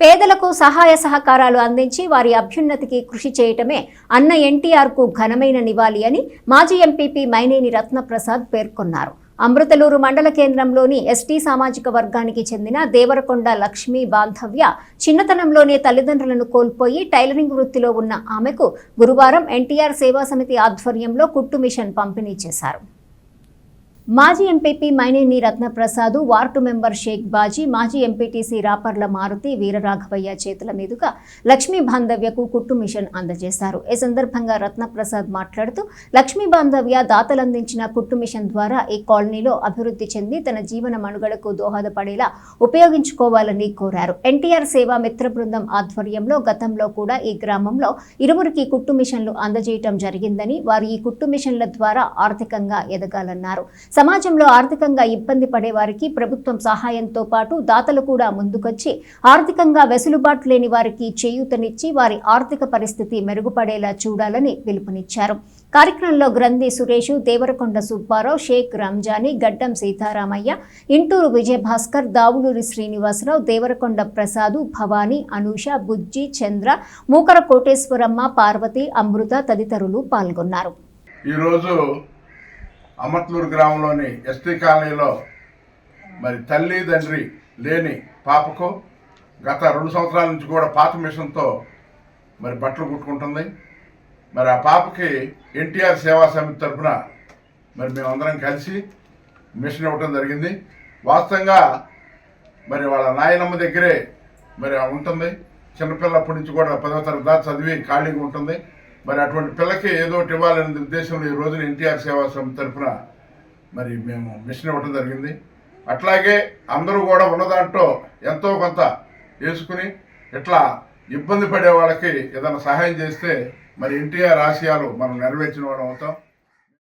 పేదలకు సహాయ సహకారాలు అందించి వారి అభ్యున్నతికి కృషి చేయటమే అన్న ఎన్టీఆర్కు ఘనమైన నివాళి అని మాజీ ఎంపీపీ మైనేని రత్నప్రసాద్ పేర్కొన్నారు. అమృతలూరు మండల కేంద్రంలోని ఎస్టీ సామాజిక వర్గానికి చెందిన దేవరకొండ లక్ష్మీ బాంధవ్య చిన్నతనంలోనే తల్లిదండ్రులను కోల్పోయి టైలరింగ్ వృత్తిలో ఉన్న ఆమెకు గురువారం ఎన్టీఆర్ సేవా సమితి ఆధ్వర్యంలో కుట్టు మిషన్ పంపిణీ చేశారు. మాజీ MPP Maineni Ratnaprasad ward member Sheikh Baji మాజీ ఎంపీటీసీ రాపర్ల మారుతి వీరరాఘవయ్య చేతుల మీదుగా లక్ష్మీ బాంధవ్యకు కుట్టు మిషన్ అందజేశారు. ఈ సందర్భంగా రత్నప్రసాద్ మాట్లాడుతూ లక్ష్మీ బాంధవ్య దాతలందించిన కుట్టు మిషన్ ద్వారా ఈ కాలనీలో అభివృద్ధి చెంది తన జీవన మనుగడకు దోహదపడేలా ఉపయోగించుకోవాలని కోరారు. ఎన్టీఆర్ సేవా మిత్ర బృందం ఆధ్వర్యంలో గతంలో కూడా ఈ గ్రామంలో ఇరువురికి కుట్టు మిషన్లు అందజేయటం జరిగిందని వారు ఈ కుట్టు మిషన్ల ద్వారా ఆర్థికంగా ఎదగాలన్నారు. సమాజంలో ఆర్థికంగా ఇబ్బంది పడే వారికి ప్రభుత్వం సహాయంతో పాటు దాతలు కూడా ముందుకొచ్చి ఆర్థికంగా వెసులుబాటు లేని వారికి చేయూతనిచ్చి వారి ఆర్థిక పరిస్థితి మెరుగుపడేలా చూడాలని పిలుపునిచ్చారు. కార్యక్రమంలో గ్రంథి సురేష్ దేవరకొండ సుబ్బారావు షేక్ రంజాని గడ్డం సీతారామయ్య ఇంటూరు విజయభాస్కర్ దావులూరి శ్రీనివాసరావు దేవరకొండ ప్రసాదు భవానీ అనూష బుజ్జి చంద్ర మూకర కోటేశ్వరమ్మ పార్వతి అమృత తదితరులు పాల్గొన్నారు. ఈరోజు అమట్లూరు గ్రామంలోని ఎస్టీ కాలనీలో మరి తల్లి తండ్రి లేని పాపకు గత రెండు సంవత్సరాల నుంచి కూడా పాత మిషన్తో మరి బట్టలు కుట్టుకుంటుంది. మరి ఆ పాపకి ఎన్టీఆర్ సేవా సమితి తరఫున మరి మేమందరం కలిసి మిషన్ ఇవ్వటం జరిగింది. వాస్తవంగా మరి వాళ్ళ నాయనమ్మ దగ్గరే మరి ఉంటుంది. చిన్నపిల్లప్పటి నుంచి కూడా పదవ తరగతి దాకా చదివి ఖాళీగా ఉంటుంది. మరి అటువంటి పిల్లకి ఏదో ఒకటి ఇవ్వాలనే ఉద్దేశంలో ఈ రోజున ఎన్టీఆర్ సేవా సమితి తరఫున మరి మేము మిషన్ ఇవ్వడం జరిగింది. అట్లాగే అందరూ కూడా ఉన్నదాంట్లో ఎంతో కొంత వేసుకుని ఇట్లా ఇబ్బంది పడే వాళ్ళకి ఏదైనా సహాయం చేస్తే మరి ఎన్టీఆర్ ఆశయాలు మనం నెరవేర్చిన వాళ్ళం అవుతాం.